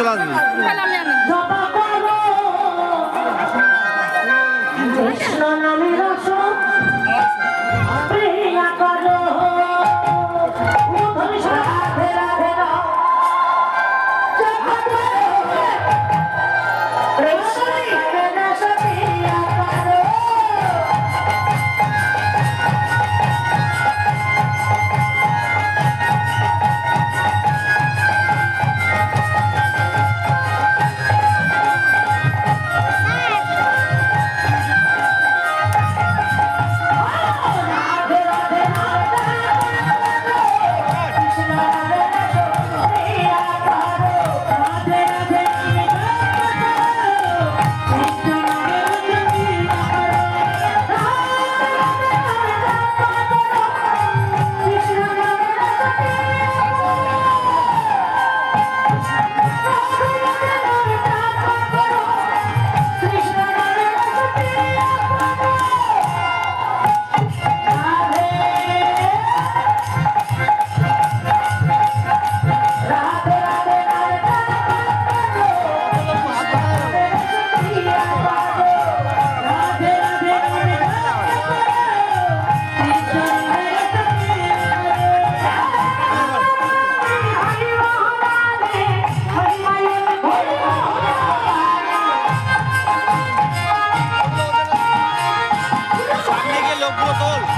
চলে আসবি। আচ্ছা। কৃষ্ণ নামে Fotball!